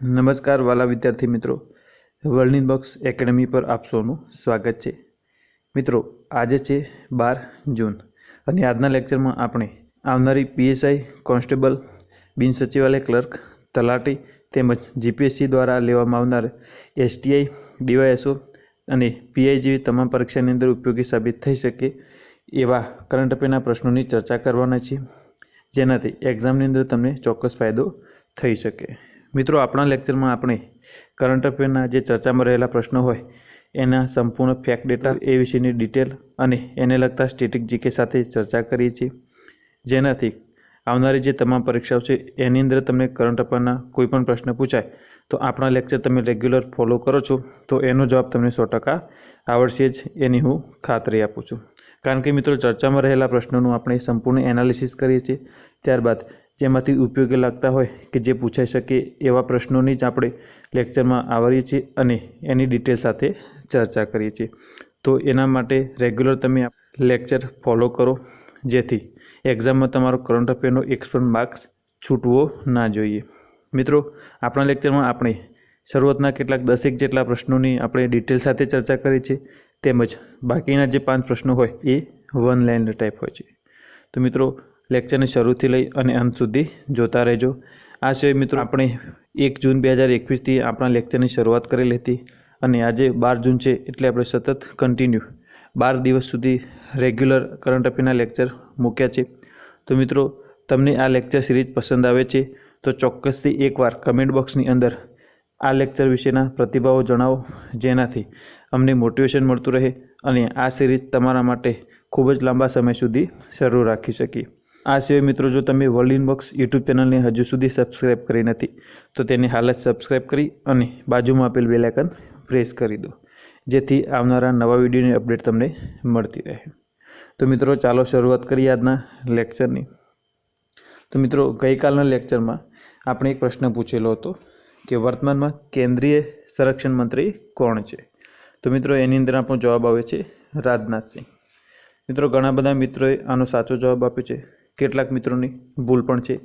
નમસ્કાર વાલા વિદ્યાર્થી મિત્રો. વર્લ્ડ બોક્સ એકેડમી પર આપ સૌનું સ્વાગત છે. મિત્રો, આજે છે બાર જૂન અને આજના લેક્ચરમાં આપણે આવનારી પીએસઆઈ કોન્સ્ટેબલ, બિન સચિવાલય ક્લર્ક, તલાટી તેમજ જીપીએસસી દ્વારા લેવામાં આવનાર એસટીઆઈ, ડીવાયએસઓ અને પીઆઈ જેવી તમામ પરીક્ષાની અંદર ઉપયોગી સાબિત થઈ શકે એવા કરંટ અફેરના પ્રશ્નોની ચર્ચા કરવાના છીએ. જેનાથી એક્ઝામની અંદર તમને ચોક્કસ ફાયદો થઈ શકે. મિત્રો, આપણા લેક્ચરમાં આપણે કરંટ અફેરના જે ચર્ચામાં રહેલા પ્રશ્નો હોય, એના સંપૂર્ણ ફેક્ટ ડેટા એ વિશેની ડિટેલ અને એને લગતા સ્ટેટિક જીકે સાથે ચર્ચા કરીએ છીએ. જેનાથી આવનારી જે તમામ પરીક્ષાઓ છે, એની અંદર તમને કરંટ અફેરના કોઈ પણ પ્રશ્ન પૂછાય, તો આપણા લેક્ચર તમે રેગ્યુલર ફોલો કરો છો, તો એનો જવાબ તમને સો ટકા આવડશે જ એની હું ખાતરી આપું છું. કારણ કે મિત્રો, ચર્ચામાં રહેલા પ્રશ્નોનું આપણે સંપૂર્ણ એનાલિસિસ કરીએ છીએ. ત્યારબાદ જેમાંથી ઉપયોગી લાગતા હોય કે જે પૂછાઈ શકે એવા પ્રશ્નોની જ આપણે લેક્ચરમાં આવરીએ છીએ અને એની ડિટેલ સાથે ચર્ચા કરીએ છીએ. તો એના માટે રેગ્યુલર તમે લેક્ચર ફોલો કરો, જેથી એક્ઝામમાં તમારો કરંટ અફેરનો એક માર્ક્સ છૂટવો ના જોઈએ. મિત્રો, આપણા લેક્ચરમાં આપણે શરૂઆતના કેટલાક દસેક જેટલા પ્રશ્નોની આપણે ડિટેલ સાથે ચર્ચા કરી છે, તેમજ બાકીના જે પાંચ પ્રશ્નો હોય એ વન લાઇન ટાઈપ હોય છે. તો મિત્રો લેક્ચરને શરૂથી લઈ અને અંત સુધી જોતા રહેજો. આ સિવાય મિત્રો, આપણે એક જૂન બે હજાર એકવીસથી આપણા લેક્ચરની શરૂઆત કરેલી હતી અને આજે બાર જૂન છે એટલે આપણે સતત કન્ટિન્યુ બાર દિવસ સુધી રેગ્યુલર કરંટ અફેરના લેક્ચર મૂક્યા છે. તો મિત્રો, તમને આ લેક્ચર સિરીઝ પસંદ આવે છે, તો ચોક્કસથી એકવાર કમેન્ટ બોક્સની અંદર આ લેક્ચર વિશેના પ્રતિભાવો જણાવો, જેનાથી અમને મોટિવેશન મળતું રહે અને આ સિરીઝ તમારા માટે ખૂબ જ લાંબા સમય સુધી શરૂ રાખી શકીએ આ સિવાય મિત્રો જો તમે વર્લ્ડ ઇનબોક્સ યુટ્યુબ ચેનલને હજુ સુધી સબસ્ક્રાઇબ કરી નથી, તો તેને હાલ જ સબસ્ક્રાઈબ કરી અને બાજુમાં આપેલ બેલાઇકન પ્રેસ કરી દો, જેથી આવનારા નવા વિડીયોની અપડેટ તમને મળતી રહે. તો મિત્રો ચાલો શરૂઆત કરીએ આજના લેક્ચરની તો મિત્રો ગઈકાલના લેક્ચરમાં આપણે એક પ્રશ્ન પૂછેલો હતો કે વર્તમાનમાં કેન્દ્રીય સંરક્ષણ મંત્રી કોણ છે? તો મિત્રો એની અંદર આપણો જવાબ આવે છે રાજનાથસિંહ. મિત્રો ઘણા બધા મિત્રોએ આનો સાચો જવાબ આપ્યો છે. કેટલાક મિત્રોની ભૂલ પણ છે,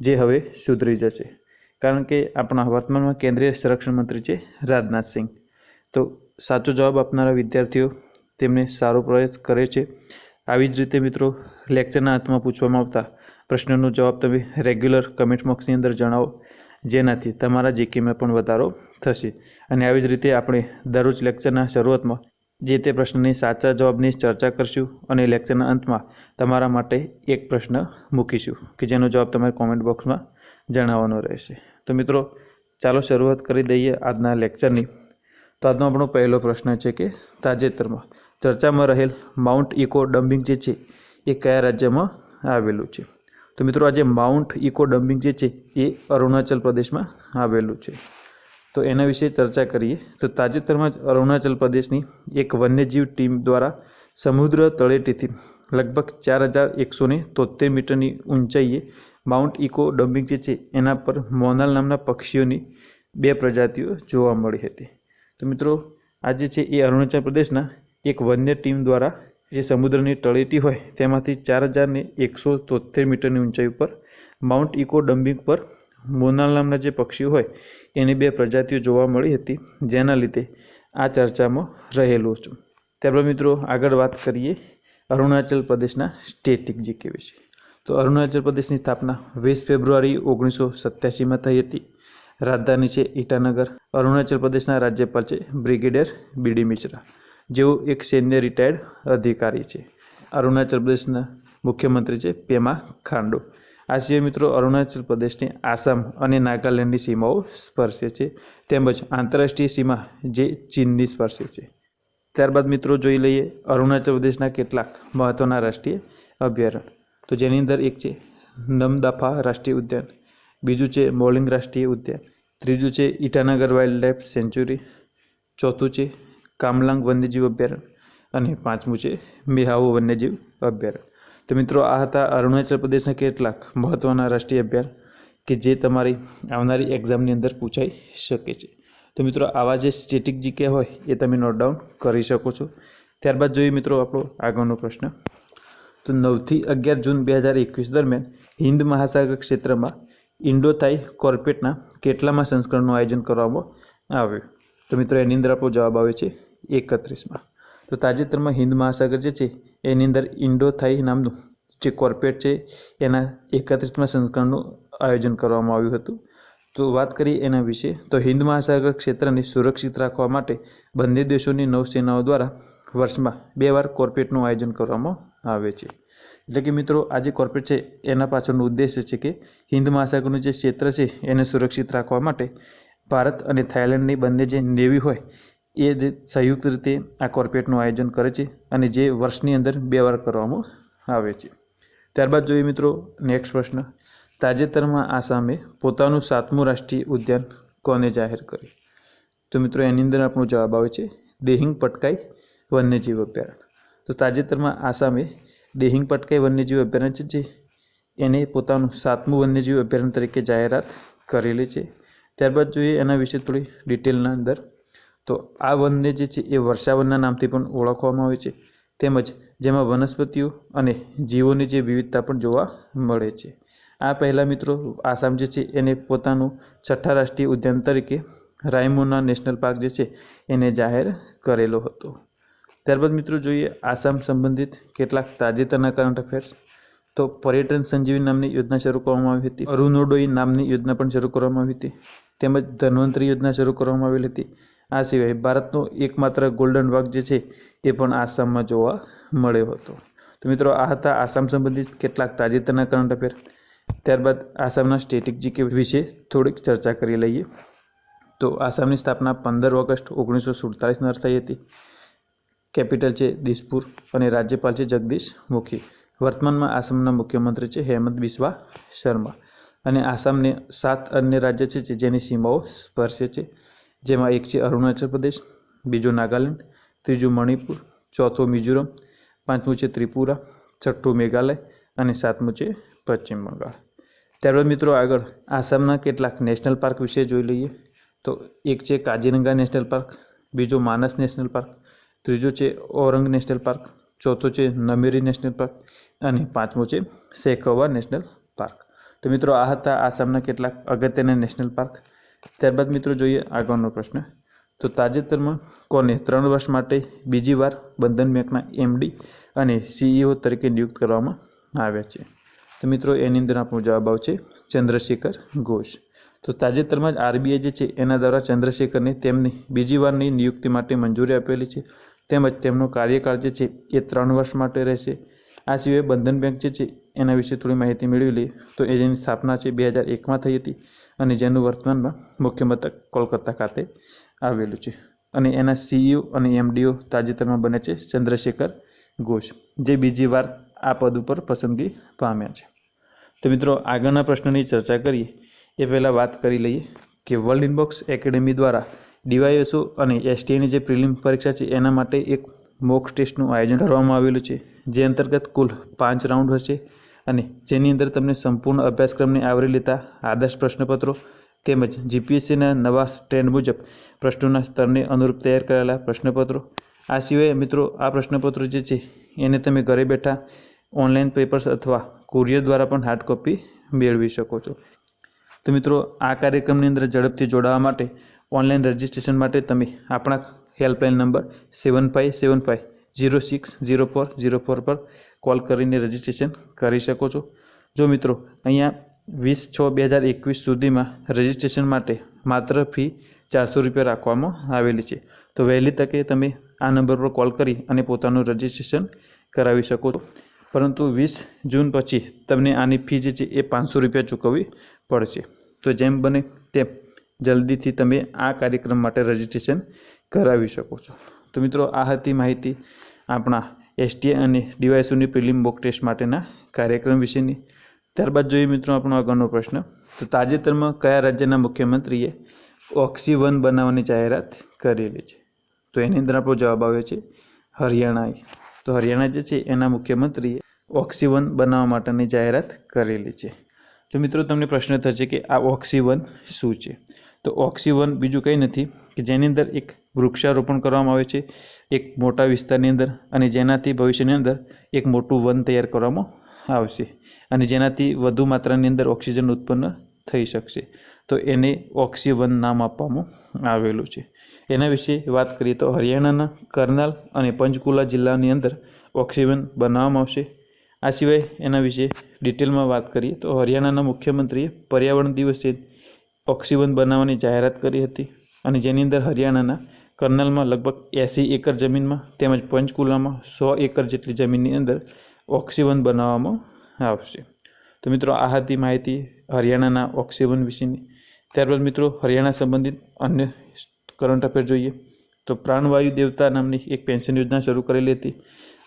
જે હવે સુધરી જશે. કારણ કે આપણા વર્તમાનમાં કેન્દ્રીય સંરક્ષણ મંત્રી છે રાજનાથસિંહ તો સાચો જવાબ આપનારા વિદ્યાર્થીઓ તેમને સારો પ્રયાસ કરે છે. આવી જ રીતે મિત્રો, લેક્ચરના અંતમાં પૂછવામાં આવતા પ્રશ્નનો જવાબ તમે રેગ્યુલર કમેન્ટ બોક્સની અંદર જણાવો. જેનાથી તમારા જીકેમાં પણ વધારો થશે. અને આવી જ રીતે આપણે દરરોજ લેક્ચરના શરૂઆતમાં જે તે પ્રશ્નની સાચા જવાબની ચર્ચા કરશું અને લેક્ચરના અંતમાં તમારા માટે એક પ્રશ્ન મૂકીશું કે જેનો જવાબ તમારે કોમેન્ટ બોક્સમાં જણાવવાનો રહેશે. તો મિત્રો, ચાલો શરૂઆત કરી દઈએ આજના લેક્ચરની તો આજનો આપણો પહેલો પ્રશ્ન છે કે તાજેતરમાં ચર્ચામાં રહેલ માઉન્ટ ઇકો ડમ્પિંગ જે છે, એ કયા રાજ્યમાં આવેલું છે? તો મિત્રો, આજે માઉન્ટ ઇકો ડમ્પિંગ જે છે, એ અરુણાચલ પ્રદેશમાં આવેલું છે. તો એના વિશે ચર્ચા કરીએ. તો તાજેતરમાં જ અરુણાચલ પ્રદેશની એક વન્યજીવ ટીમ દ્વારા સમુદ્ર તળેટીથી લગભગ ચાર હજાર એકસો તોતેર મીટરની ઊંચાઈએ માઉન્ટ ઇકો ડમ્પિંગ જે છે એના પર મોનાલ નામના પક્ષીઓની બે પ્રજાતિઓ જોવા મળી હતી. તો મિત્રો, આ જે છે એ અરુણાચલ પ્રદેશના એક વન્ય ટીમ દ્વારા જે સમુદ્રની તળેટી હોય તેમાંથી ચાર હજારને એકસો તોતેર મીટરની ઊંચાઈ ઉપર માઉન્ટ ઇકો ડમ્પિંગ પર મોનાલ નામના જે પક્ષીઓ હોય એની બે પ્રજાતિઓ જોવા મળી હતી, જેના લીધે આ ચર્ચામાં રહેલો છું. ત્યારબાદ મિત્રો, આગળ વાત કરીએ અરુણાચલ પ્રદેશના સ્ટેટિક જીકે વિશે. તો અરુણાચલ પ્રદેશની સ્થાપના વીસ ફેબ્રુઆરી ઓગણીસો સત્યાસીમાં થઈ હતી. રાજધાની છે ઈટાનગર. અરુણાચલ પ્રદેશના રાજ્યપાલ છે બ્રિગેડિયર બીડી મિશ્રા, જેઓ એક સૈન્ય રિટાયર્ડ અધિકારી છે. અરુણાચલ પ્રદેશના મુખ્યમંત્રી છે પેમા ખાંડો. આ સિવાય મિત્રો, અરુણાચલ પ્રદેશની આસામ અને નાગાલેન્ડની સીમાઓ સ્પર્શે છે, તેમજ આંતરરાષ્ટ્રીય સીમા જે ચીનની સ્પર્શે છે. ત્યારબાદ મિત્રો જોઈ લઈએ અરુણાચલ પ્રદેશના કેટલાક મહત્ત્વના રાષ્ટ્રીય અભયારણ્ય. તો જેની અંદર એક છે નમદાફા રાષ્ટ્રીય ઉદ્યાન, બીજું છે મોલિંગ રાષ્ટ્રીય ઉદ્યાન, ત્રીજું છે ઈટાનગર વાઇલ્ડ લાઇફ સેન્ચ્યુરી ચોથું છે કામલાંગ વન્યજીવ અભયારણ્ય અને પાંચમું છે મેહાવો વન્યજીવ અભયારણ્ય. તો મિત્રો આ હતા અરુણાચલ પ્રદેશના કેટલાક મહત્ત્વના રાષ્ટ્રીય અભયારણ્ય કે જે તમારી આવનારી એક્ઝામની અંદર પૂછાઈ શકે છે. તો મિત્રો આવા જે સ્ટેટિક જીકે હોય એ તમે નોટ ડાઉન કરી શકો છો. ત્યારબાદ જોઈએ મિત્રો આપણો આગળનો પ્રશ્ન. તો નવથી અગિયાર જૂન બે હજાર એકવીસ દરમિયાન હિન્દ મહાસાગર ક્ષેત્રમાં ઇન્ડોથાઈ કોર્પેટના કેટલામાં સંસ્કરણનું આયોજન કરવામાં આવ્યું? તો મિત્રો એની અંદર આપણો જવાબ આવે છે એકત્રીસમાં. તો તાજેતરમાં હિન્દ મહાસાગર જે છે, એની અંદર ઇન્ડોથાઈ નામનું જે કોર્પેટ છે, એના એકત્રીસમાં સંસ્કરણનું આયોજન કરવામાં આવ્યું હતું. તો વાત કરીએ એના વિશે. તો હિન્દ મહાસાગર ક્ષેત્રને સુરક્ષિત રાખવા માટે બંને દેશોની નૌસેનાઓ દ્વારા વર્ષમાં બે વાર કોર્પેટનું આયોજન કરવામાં આવે છે. એટલે કે મિત્રો, આ જે કોર્પેટ છે, એના પાછળનો ઉદ્દેશ્ય છે કે હિન્દ મહાસાગરનું જે ક્ષેત્ર છે, એને સુરક્ષિત રાખવા માટે ભારત અને થાઇલેન્ડની બંને જે નેવી હોય, એ સંયુક્ત રીતે આ કોર્પેટનું આયોજન કરે છે અને જે વર્ષની અંદર બે વાર કરવામાં આવે છે. ત્યારબાદ જોઈએ મિત્રો, નેક્સ્ટ પ્રશ્ન. તાજેતરમાં આસામે પોતાનું સાતમું રાષ્ટ્રીય ઉદ્યાન કોને જાહેર કર્યું? તો મિત્રો, એની અંદર આપણો જવાબ આવે છે, દેહિંગ પટકાઈ વન્યજીવ અભયારણ્ય. તો તાજેતરમાં આસામે દેહિંગ પટકાઈ વન્યજીવ અભયારણ્ય છે એને પોતાનું સાતમું વન્યજીવ અભયારણ્ય તરીકે જાહેરાત કરેલી છે. ત્યારબાદ જોઈએ એના વિશે થોડી ડિટેલના અંદર. તો આ વનને જે છે, એ વર્ષાવનના નામથી પણ ઓળખવામાં આવે છે. તેમજ જેમાં વનસ્પતિઓ અને જીવોની જે વિવિધતા પણ જોવા મળે છે. આ પહેલાં મિત્રો આસામ જે છે, એને પોતાનું છઠ્ઠા રાષ્ટ્રીય ઉદ્યાન તરીકે રાયમોના નેશનલ પાર્ક જે છે, એને જાહેર કરેલો હતો. ત્યારબાદ મિત્રો જોઈએ આસામ સંબંધિત કેટલાક તાજેતરના કરંટ અફેર્સ તો પર્યટન સંજીવની નામની યોજના શરૂ કરવામાં આવી હતી. અરુણોડોઈ નામની યોજના પણ શરૂ કરવામાં આવી હતી. તેમજ ધન્વંતરી યોજના શરૂ કરવામાં આવેલી હતી. આ સિવાય ભારતનો એકમાત્ર ગોલ્ડન વાઘ જે છે, એ પણ આસામમાં જોવા મળ્યો હતો. તો મિત્રો આ હતા આસામ સંબંધિત કેટલાક તાજેતરના કરંટ અફેર ત્યારબાદ આસામના સ્ટેટિક વિશે થોડીક ચર્ચા કરી લઈએ. તો આસામની સ્થાપના પંદર ઓગસ્ટ ઓગણીસો સુડતાલીસના થઈ હતી. કેપિટલ છે દિસપુર અને રાજ્યપાલ છે જગદીશ મુખી. વર્તમાનમાં આસામના મુખ્યમંત્રી છે હેમંત બિસ્વા શર્મા. અને આસામને સાત અન્ય રાજ્ય છે જેની સીમાઓ સ્પર્શે છે. જેમાં એક છે અરુણાચલ પ્રદેશ, બીજું નાગાલેન્ડ, ત્રીજું મણિપુર, ચોથું મિઝોરમ, પાંચમું છે ત્રિપુરા, છઠ્ઠું મેઘાલય અને સાતમું છે પશ્ચિમ બંગાળ. ત્યારબાદ મિત્રો આગળ આસામના કેટલાક નેશનલ પાર્ક વિશે જોઈ લઈએ. તો એક છે કાજીરંગા નેશનલ પાર્ક, બીજો માનસ નેશનલ પાર્ક, ત્રીજો છે ઓરંગ નેશનલ પાર્ક, ચોથો છે નમેરી નેશનલ પાર્ક અને પાંચમો છે શેખવા નેશનલ પાર્ક. તો મિત્રો આ હતા આસામના કેટલાક અગત્યના નેશનલ પાર્ક. ત્યારબાદ મિત્રો જોઈએ આગળનો પ્રશ્ન. તો તાજેતરમાં કોને ત્રણ વર્ષ માટે બીજી વાર બંધન બેંકના એમડી અને સીઈઓ તરીકે નિયુક્ત કરવામાં આવ્યા છે? તો મિત્રો, એની અંદર આપણો જવાબ આવશે ચંદ્રશેખર ઘોષ. તો તાજેતરમાં જ આરબીઆઈ જે છે, એના દ્વારા ચંદ્રશેખરને તેમની બીજી વારની નિયુક્તિ માટે મંજૂરી આપેલી છે. તેમજ તેમનો કાર્યકાળ જે છે, એ ત્રણ વર્ષ માટે રહેશે. આ સિવાય બંધન બેંક જે છે, એના વિશે થોડી માહિતી મેળવી લઈએ. તો એની સ્થાપના છે, બે હજાર એકમાં થઈ હતી અને જેનું વર્તમાનમાં મુખ્ય મથક કોલકાતા ખાતે આવેલું છે. અને એના સીઈઓ અને એમડીઓ તાજેતરમાં બને છે ચંદ્રશેખર ઘોષ. જે બીજી વાર આ પદ ઉપર પસંદગી પામ્યા છે. તો મિત્રો, આગળના પ્રશ્નની ચર્ચા કરીએ. એ પહેલાં વાત કરી લઈએ કે વર્લ્ડ ઇનબોક્સ એકેડેમી દ્વારા ડીવાયએસઓ અને એસટીએની જે પ્રિલિમ પરીક્ષા છે, એના માટે એક મોક ટેસ્ટનું આયોજન કરવામાં આવેલું છે, જે અંતર્ગત કુલ પાંચ રાઉન્ડ હશે અને જેની અંદર તમને સંપૂર્ણ અભ્યાસક્રમને આવરી લેતા આદર્શ પ્રશ્નપત્રો તેમજ જીપીએસસીના નવા ટ્રેન્ડ મુજબ પ્રશ્નોના સ્તરને અનુરૂપ તૈયાર કરેલા પ્રશ્નપત્રો. આ સિવાય મિત્રો, આ પ્રશ્નપત્રો જે છે, એને તમે ઘરે બેઠા ઓનલાઈન પેપર્સ અથવા કુરિયર દ્વારા પણ હાર્ડ કોપી મેળવી શકો છો. તો મિત્રો, આ કાર્યક્રમની અંદર ઝડપથી જોડાવા માટે ઓનલાઈન રજિસ્ટ્રેશન માટે તમે આપણા helpline number seven five seven five zero six zero four zero four પર કોલ કરીને રજિસ્ટ્રેશન કરી શકો છો. જો મિત્રો, અહીંયા વીસ છ બે હજાર એકવીસ સુધીમાં રજિસ્ટ્રેશન માટે માત્ર ફી ચારસો રૂપિયા રાખવામાં આવેલી છે. તો વહેલી તકે તમે આ નંબર પર કોલ કરી અને પોતાનું રજિસ્ટ્રેશન કરાવી શકો છો. પરંતુ વીસ જૂન પછી તમને આની ફી જે છે એ પાંચસો રૂપિયા ચૂકવવી પડશે. તો જેમ બને તેમ જલ્દીથી તમે આ કાર્યક્રમ માટે રજિસ્ટ્રેશન કરાવી શકો છો. તો મિત્રો, આ હતી માહિતી આપણા એસટી અને ડીવાયસોની પ્રિલિમ મોક ટેસ્ટ માટેના કાર્યક્રમ વિશેની. ત્યારબાદ જોઈએ મિત્રો આપણો આગળનો પ્રશ્ન. તો તાજેતરમાં કયા રાજ્યના મુખ્યમંત્રીએ ઓક્સિવન બનાવવાની જાહેરાત કરેલી છે? તો એની અંદર આપણો જવાબ આવ્યો છે હરિયાણા તો હરિયાણા જે છે, એના મુખ્યમંત્રીએ ઓક્સિવન બનાવવા માટેની જાહેરાત કરેલી છે. તો મિત્રો, તમને પ્રશ્ન થશે કે આ ઓક્સિવન શું છે? તો ઓક્સિવન બીજું કંઈ નથી કે જેની અંદર એક વૃક્ષારોપણ કરવામાં આવે છે, એક મોટા વિસ્તારની અંદર અને જેનાથી ભવિષ્યની અંદર એક મોટું વન તૈયાર કરવામાં આવશે અને જેનાથી વધુ માત્રાની અંદર ઓક્સિજન ઉત્પન્ન થઈ શકશે. તો એને ઓક્સિવન નામ આપવામાં આવેલું છે. એના વિશે વાત કરીએ તો હરિયાણાના કરનાલ અને પંચકુલા જિલ્લાની અંદર ઓક્સિજન બનાવવામાં આવશે. આ સિવાય એના વિશે ડિટેલમાં વાત કરીએ તો હરિયાણાના મુખ્યમંત્રીએ પર્યાવરણ દિવસે ઓક્સિજન બનાવવાની જાહેરાત કરી હતી અને જેની અંદર હરિયાણાના કર્નલમાં લગભગ એંસી એકર જમીનમાં તેમજ પંચકુલામાં સો એકર જેટલી જમીનની અંદર ઓક્સિજન બનાવવામાં આવશે. તો મિત્રો, આ હતી માહિતી હરિયાણાના ઓક્સિજન વિશેની. ત્યારબાદ મિત્રો, હરિયાણા સંબંધિત અન્ય કરંટ અફેર જોઈએ તો પ્રાણવાયુ દેવતા નામની એક પેન્શન યોજના શરૂ કરેલી હતી.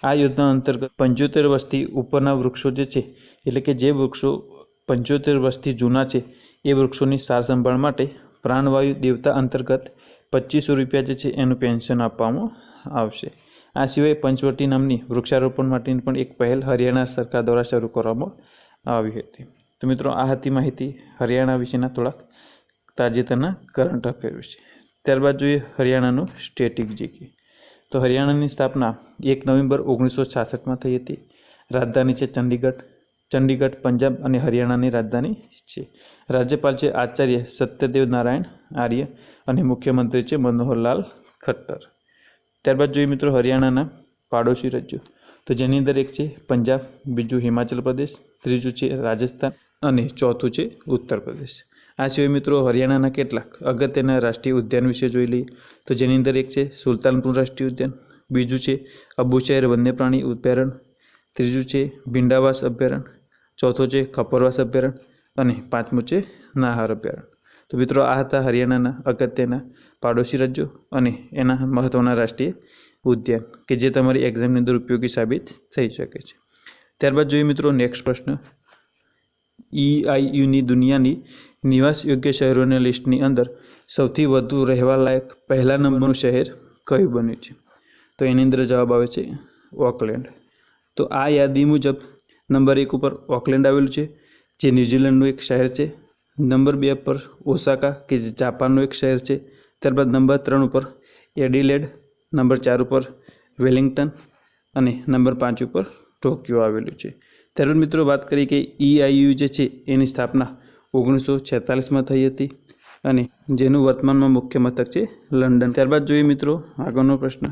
આ યોજના અંતર્ગત પંચોતેર વર્ષથી ઉપરના વૃક્ષો જે છે, એટલે કે જે વૃક્ષો પંચોતેર વર્ષથી જૂના છે, એ વૃક્ષોની સાર સંભાળ માટે પ્રાણવાયુ દેવતા અંતર્ગત પચીસો રૂપિયા જે છે, એનું પેન્શન આપવામાં આવશે. આ સિવાય પંચવટી નામની વૃક્ષારોપણ માટેની પણ એક પહેલ હરિયાણા સરકાર દ્વારા શરૂ કરવામાં આવી હતી. તો મિત્રો, આ હતી માહિતી હરિયાણા વિશેના થોડાક તાજેતરના કરંટ અફેર વિશે. ત્યારબાદ જોઈએ હરિયાણાનું સ્ટેટિક જીકે. તો હરિયાણાની સ્થાપના એક નવેમ્બર ઓગણીસો છાસઠમાં થઈ હતી. રાજધાની છે ચંડીગઢ. ચંડીગઢ, પંજાબ અને હરિયાણાની રાજધાની છે. રાજ્યપાલ છે આચાર્ય સત્યદેવ નારાયણ આર્ય અને મુખ્યમંત્રી છે મનોહરલાલ ખટ્ટર. ત્યારબાદ જોઈએ મિત્રો હરિયાણાના પાડોશી રાજ્યો. તો જેની અંદર એક છે પંજાબ, બીજું હિમાચલ પ્રદેશ, ત્રીજું છે રાજસ્થાન અને ચોથું છે ઉત્તર પ્રદેશ. આ સિવાય મિત્રો હરિયાણાના કેટલાક અગત્યના રાષ્ટ્રીય ઉદ્યાન વિશે જોઈ લઈએ તો જેની અંદર એક છે સુલતાનપુર રાષ્ટ્રીય ઉદ્યાન, બીજું છે અબુશહેર વન્યપ્રાણી અભયારણ્ય ત્રીજું છે ભીંડાવાસ અભયારણ્ય ચોથો છે ખપરવાસ અભયારણ્ય અને પાંચમું છે નાહર અભયારણ્ય તો મિત્રો આ હતા હરિયાણાના અગત્યના પાડોશી રાજ્યો અને એના મહત્ત્વના રાષ્ટ્રીય ઉદ્યાન કે જે તમારી એક્ઝામની અંદર ઉપયોગી સાબિત થઈ શકે છે. ત્યારબાદ જોઈએ મિત્રો નેક્સ્ટ પ્રશ્ન ઈઆઈયુની દુનિયાની નિવાસ યોગ્ય શહેરોની લિસ્ટની અંદર સૌથી વધુ રહેવાલાયક પહેલા નંબરનું શહેર કયું બન્યું છે? તો એની અંદર જવાબ આવે છે ઓકલેન્ડ. તો આ યાદી મુજબ નંબર એક ઉપર ઓકલેન્ડ આવેલું છે, જે ન્યૂઝીલેન્ડનું એક શહેર છે. નંબર બે પર ઓસાકા, કે જે જાપાનનું એક શહેર છે. ત્યારબાદ નંબર ત્રણ ઉપર એડિલેડ, નંબર ચાર ઉપર વેલિંગ્ટન અને નંબર પાંચ ઉપર ટોક્યો આવેલું છે. ત્યારબાદ મિત્રો વાત કરીએ કે ઈઆઈયુ જે છે એની સ્થાપના ઓગણીસો છેતાલીસમાં થઈ હતી અને જેનું વર્તમાનમાં મુખ્ય મથક છે લંડન. ત્યારબાદ જોઈએ મિત્રો આગળનો પ્રશ્ન.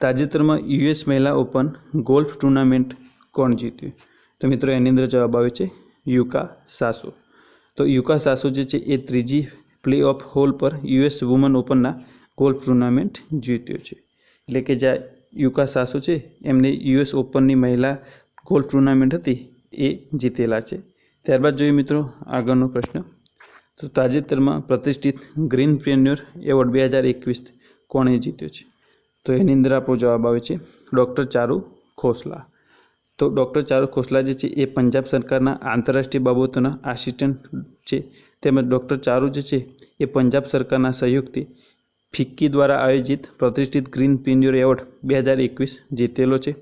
તાજેતરમાં યુએસ મહિલા ઓપન ગોલ્ફ ટુર્નામેન્ટ કોણ જીત્યું? તો મિત્રો એની અંદર જવાબ આવે છે યુકા સાસો. તો યુકા સાસો જે છે એ ત્રીજી પ્લે ઓફ હોલ પર યુએસ વુમન ઓપનના ગોલ્ફ ટુર્નામેન્ટ જીત્યો છે. એટલે કે જ્યાં યુકા સાસો છે એમને યુએસ ઓપનની મહિલા ગોલ્ફ ટુર્નામેન્ટ હતી, એ જીતેલા છે. ત્યારબાદ જોઈએ મિત્રો આગળનો પ્રશ્ન. તો તાજેતરમાં પ્રતિષ્ઠિત ગ્રીન પ્રિન્યોર એવોર્ડ બે હજાર એકવીસ કોણે જીત્યો છે? તો એની અંદર આપણો જવાબ આવે છે ડૉક્ટર ચારુ ખોસલા. તો ડૉક્ટર ચારુ ખોસલા જે છે એ પંજાબ સરકારના આંતરરાષ્ટ્રીય બાબતોના આસિસ્ટન્ટ છે. તેમજ ડૉક્ટર ચારુ જે છે એ પંજાબ સરકારના સહયોગથી ફિક્કી દ્વારા આયોજિત પ્રતિષ્ઠિત ગ્રીન પ્રિન્યોર એવોર્ડ બે હજાર એકવીસ જીતેલો છે.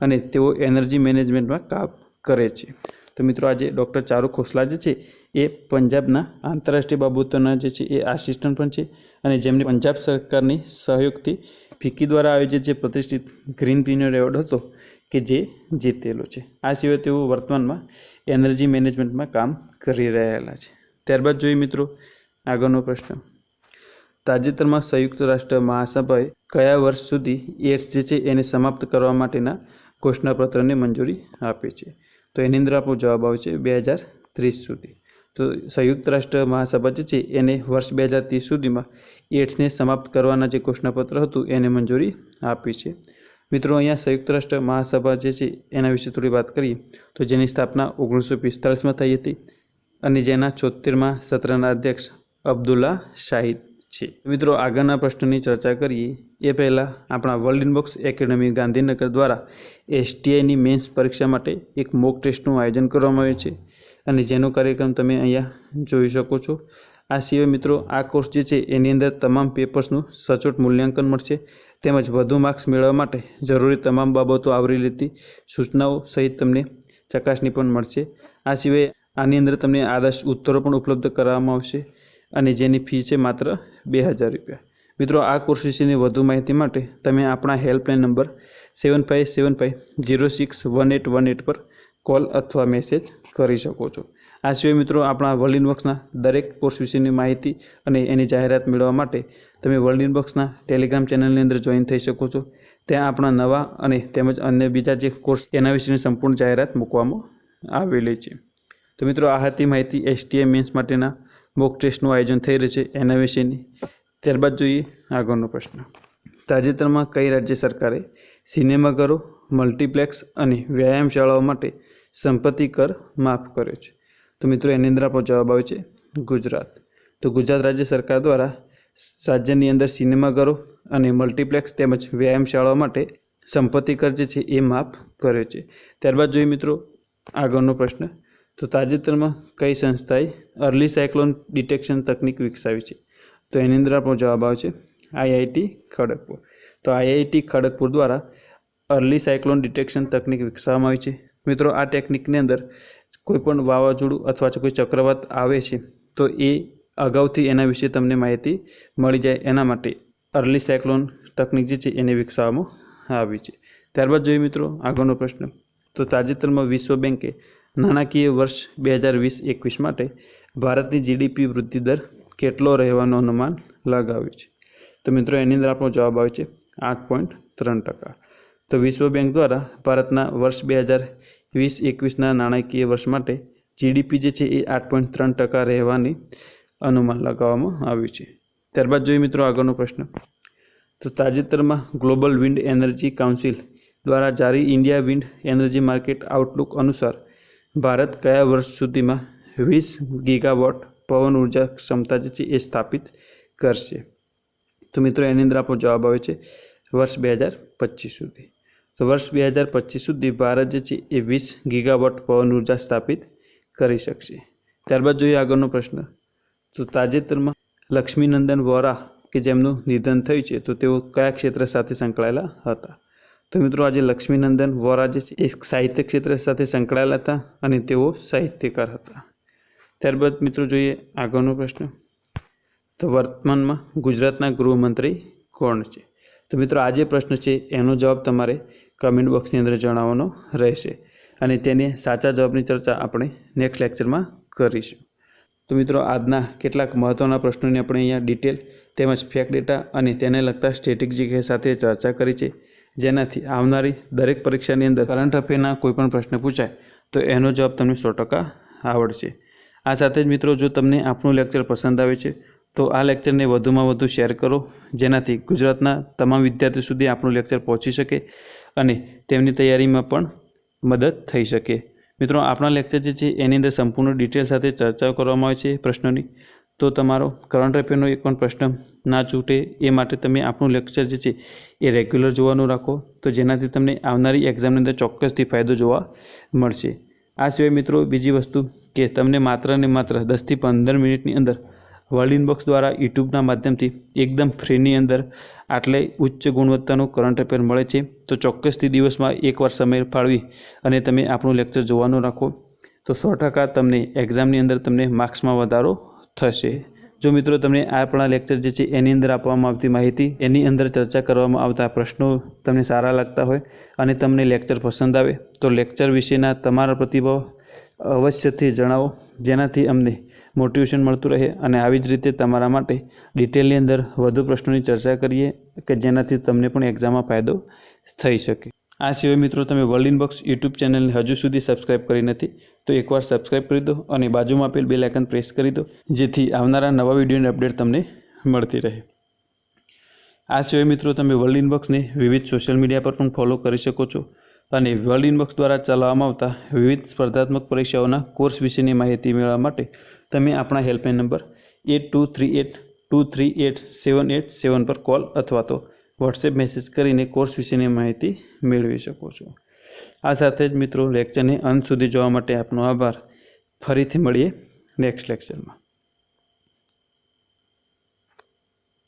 અને તેઓ એનર્જી મેનેજમેન્ટમાં કામ કરે છે. તો મિત્રો, આજે ડૉક્ટર ચારુ ખોસલા જે છે, એ પંજાબના આંતરરાષ્ટ્રીય બાબતોના જે છે, એ આસિસ્ટન્ટ પણ છે અને જેમને પંજાબ સરકારની સહયોગથી ફિક્કી દ્વારા આયોજિત જે પ્રતિષ્ઠિત ગ્રીન પ્રિન્યર એવોર્ડ હતો, કે જે જીતેલો છે. આ સિવાય તેઓ વર્તમાનમાં એનર્જી મેનેજમેન્ટમાં કામ કરી રહેલા છે. ત્યારબાદ જોઈએ મિત્રો, આગળનો પ્રશ્ન. તાજેતરમાં સંયુક્ત રાષ્ટ્ર મહાસભાએ કયા વર્ષ સુધી એડ્સ જે છે, એને સમાપ્ત કરવા માટેના ઘોષણાપત્રને મંજૂરી આપી છે. તો એની અંદર આપણો જવાબ આવે છે બે હજાર ત્રીસ સુધી. તો સંયુક્ત રાષ્ટ્ર મહાસભા જે છે, એને વર્ષ બે હજાર ત્રીસ સુધીમાં એડ્સને સમાપ્ત કરવાના જે ઘોષણાપત્ર હતું, એને મંજૂરી આપી છે. મિત્રો, અહીંયા સંયુક્ત રાષ્ટ્ર મહાસભા જે છે, એના વિશે થોડી વાત કરીએ. તો જેની સ્થાપના ઓગણીસો પિસ્તાળીસમાં થઈ હતી અને જેના છોતેરમાં સત્રના અધ્યક્ષ અબ્દુલ્લા શાહિદ છે. મિત્રો, આગળના પ્રશ્નની ચર્ચા કરીએ. એ પહેલાં આપણા વર્લ્ડ ઇનબોક્સ એકેડમી ગાંધીનગર દ્વારા એસટીઆઈની મેન્સ પરીક્ષા માટે એક મોક ટેસ્ટનું આયોજન કરવામાં આવ્યું છે. અને જેનો કાર્યક્રમ તમે અહીંયા જોઈ શકો છો. આ સિવાય મિત્રો, આ કોર્સ જે છે, એની અંદર તમામ પેપર્સનું સચોટ મૂલ્યાંકન મળશે. તેમજ વધુ માર્ક્સ મેળવવા માટે જરૂરી તમામ બાબતો આવરી લેતી સૂચનાઓ સહિત તમને ચકાસણી પણ મળશે. આ સિવાય આની અંદર તમને આદર્શ ઉત્તરો પણ ઉપલબ્ધ કરાવવામાં આવશે. અને જેની ફી છે માત્ર બે હજાર રૂપિયા. મિત્રો, આ કોર્સ વિશેની વધુ માહિતી માટે તમે આપણા helpline number seven five seven five zero six one eight one eight પર કોલ અથવા મેસેજ કરી શકો છો. આ સિવાય મિત્રો, આપણા વર્લ્ડ ઇનબોક્સના દરેક કોર્સ વિશેની માહિતી અને એની જાહેરાત મેળવવા માટે તમે વર્લ્ડ ઇનબોક્સના ટેલિગ્રામ ચેનલની અંદર જોઈન થઈ શકો છો. ત્યાં આપણા નવા અને તેમજ અન્ય બીજા જે કોર્સ એના વિશેની સંપૂર્ણ જાહેરાત મૂકવામાં આવેલી છે. તો મિત્રો, આ હતી માહિતી એસટીએમ મીન્સ માટેના મોક ટેસ્ટનું આયોજન થઈ રહ્યું છે. એના વિશેની ત્યારબાદ જોઈએ આગળનો પ્રશ્ન. તાજેતરમાં કઈ રાજ્ય સરકારે સિનેમાઘરો મલ્ટીપ્લેક્સ અને વ્યાયામ શાળાઓ માટે સંપત્તિ કર માફ કર્યો છે? તો મિત્રો એની અંદર આપણો જવાબ આવે છે ગુજરાત. તો ગુજરાત રાજ્ય સરકાર દ્વારા રાજ્યની અંદર સિનેમાઘરો અને મલ્ટીપ્લેક્સ તેમજ વ્યાયામ શાળાઓ માટે સંપત્તિ કર જે છે એ માફ કર્યો છે. ત્યારબાદ જોઈએ મિત્રો આગળનો પ્રશ્ન. તો તાજેતરમાં કઈ સંસ્થાએ અર્લી સાયક્લોન ડિટેક્શન તકનીક વિકસાવી છે? તો એની અંદર આપણો જવાબ આવે છે આઈઆઈટી ખડગપુર. તો આઈઆઈટી ખડગપુર દ્વારા અર્લી સાયક્લોન ડિટેક્શન તકનિક વિકસાવવામાં આવી છે. મિત્રો, આ ટેકનિકની અંદર કોઈપણ વાવાઝોડું અથવા તો કોઈ ચક્રવાત આવે છે, તો એ અગાઉથી એના વિશે તમને માહિતી મળી જાય એના માટે અર્લી સાયક્લોન તકનિક જે છે એને વિકસાવવામાં આવી છે. ત્યારબાદ જોઈએ મિત્રો, આગળનો પ્રશ્ન. તો તાજેતરમાં વિશ્વ બેંકે નાણાકીય વર્ષ બે હજાર વીસ એકવીસ માટે ભારતની જીડીપી વૃદ્ધિ દર કેટલો રહેવાનો અનુમાન લગાવ્યું છે? તો મિત્રો, એની અંદર આપણો જવાબ આવે છે આઠ પોઈન્ટ ત્રણ ટકા. તો વિશ્વ બેંક દ્વારા ભારતના વર્ષ બે હજાર વીસ એકવીસના નાણાકીય વર્ષ માટે જીડીપી જે છે એ આઠ પોઈન્ટ ત્રણ ટકા રહેવાની અનુમાન લગાવવામાં આવ્યું છે. ત્યારબાદ જોઈએ મિત્રો આગળનો પ્રશ્ન. તો તાજેતરમાં ગ્લોબલ વિન્ડ એનર્જી કાઉન્સિલ દ્વારા જારી India wind energy market outlook અનુસાર ભારત કયા વર્ષ સુધીમાં વીસ ગીગાવોટ પવન ઊર્જા ક્ષમતા જે છે એ સ્થાપિત કરશે. તો મિત્રો એની અંદર આપણો જવાબ આવે છે વર્ષ બે હજાર પચીસ સુધી. તો વર્ષ બે હજાર પચીસ સુધી ભારત જે છે એ વીસ ગીગાવોટ પવન ઊર્જા સ્થાપિત કરી શકશે. ત્યારબાદ જોઈએ આગળનો પ્રશ્ન. તો તાજેતરમાં લક્ષ્મીનંદન વોરા કે જેમનું નિધન થયું છે તો તેઓ કયા ક્ષેત્ર સાથે સંકળાયેલા હતા? તો મિત્રો આજે લક્ષ્મીનંદન વોરા જે છે એ સાહિત્ય ક્ષેત્ર સાથે સંકળાયેલા હતા અને તેઓ સાહિત્યકાર હતા. ત્યારબાદ મિત્રો જોઈએ આગળનો પ્રશ્ન. તો વર્તમાનમાં ગુજરાતના ગૃહમંત્રી કોણ છે? તો મિત્રો આ જે પ્રશ્ન છે, એનો જવાબ તમારે કમેન્ટ બોક્સની અંદર જણાવવાનો રહેશે અને તેને સાચા જવાબની ચર્ચા આપણે નેક્સ્ટ લેક્ચરમાં કરીશું. તો મિત્રો આજના કેટલાક મહત્ત્વના પ્રશ્નોની આપણે અહીંયા ડિટેલ તેમજ ફેક ડેટા અને તેને લગતા સ્ટેટિક સાથે ચર્ચા કરી છે. જેનાથી આવનારી દરેક પરીક્ષાની અંદર કરંટ અફેરના કોઈપણ પ્રશ્ન પૂછાય, તો એનો જવાબ તમને સો ટકા આવડશે. આ સાથે જ મિત્રો, જો તમને આપણું લેક્ચર પસંદ આવે છે, તો આ લેક્ચરને વધુમાં વધુ શેર કરો, જેનાથી ગુજરાતના તમામ વિદ્યાર્થીઓ સુધી આપણું લેક્ચર પહોંચી શકે અને તેમની તૈયારીમાં પણ મદદ થઈ શકે. મિત્રો, આપણા લેક્ચર જે છે, એની અંદર સંપૂર્ણ ડિટેલ સાથે ચર્ચાઓ કરવામાં આવે છે પ્રશ્નોની. તો તમારો કરંટ અફેરનો એક પણ પ્રશ્ન ના છૂટે, એ માટે તમે આપણું લેક્ચર જે છે, એ રેગ્યુલર જોવાનું રાખો, તો જેનાથી તમને આવનારી એક્ઝામની અંદર ચોક્કસથી ફાયદો જોવા મળશે. આ સિવાય મિત્રો, બીજી વસ્તુ કે તમને માત્ર ને માત્ર દસથી પંદર મિનિટની અંદર વર્લ્ડ ઇનબોક્સ દ્વારા યુટ્યુબના માધ્યમથી એકદમ ફ્રીની અંદર આટલે ઉચ્ચ ગુણવત્તાનું કરંટ અફેર મળે છે. તો ચોક્કસથી દિવસમાં એકવાર સમય ફાળવી અને તમે આપણું લેક્ચર જોવાનું રાખો. તો સો ટકા તમને એક્ઝામની અંદર તમને માર્ક્સમાં વધારો થશે. જો મિત્રો તમને આપણા લેક્ચર જે છે એની અંદર આપવામાં આવતી માહિતી, એની અંદર ચર્ચા કરવામાં આવતા પ્રશ્નો તમને સારા લાગતા હોય અને તમને લેક્ચર પસંદ આવે, તો લેક્ચર વિશેના તમારા પ્રતિભાવ અવશ્યથી જણાવો. જેનાથી અમને મોટિવેશન મળતું રહે અને આવી જ રીતે તમારા માટે ડિટેલની અંદર વધુ પ્રશ્નોની ચર્ચા કરીએ કે જેનાથી તમને પણ એક્ઝામમાં ફાયદો થઈ શકે. આ સિવાય મિત્રો તમે વર્લ્ડ ઇનબોક્સ યુટ્યુબ ચેનલને હજુ સુધી સબસ્ક્રાઇબ કરી નથી, તો એકવાર સબસ્ક્રાઇબ કરી દો અને બાજુમાં આપેલ બે લાઇકન પ્રેસ કરી દો, જેથી આવનારા નવા વિડીયોની અપડેટ તમને મળતી રહે. આ સિવાય મિત્રો તમે વર્લ્ડ ઇનબોક્સને વિવિધ સોશિયલ મીડિયા પર પણ ફોલો કરી શકો છો. અને વર્લ્ડ ઇનબોક્સ દ્વારા ચલાવવામાં આવતા વિવિધ સ્પર્ધાત્મક પરીક્ષાઓના કોર્સ વિશેની માહિતી મેળવવા માટે તમે આપણા helpline number eight two three eight two three eight seven eight seven પર કોલ અથવા તો વોટ્સએપ મેસેજ કરીને કોર્સ વિશેની માહિતી મેળવી શકો છો. આ સાથે જ મિત્રો લેક્ચરને અંત સુધી જોવા માટે આપનો આભાર. ફરીથી મળીએ નેક્સ્ટ લેક્ચરમાં.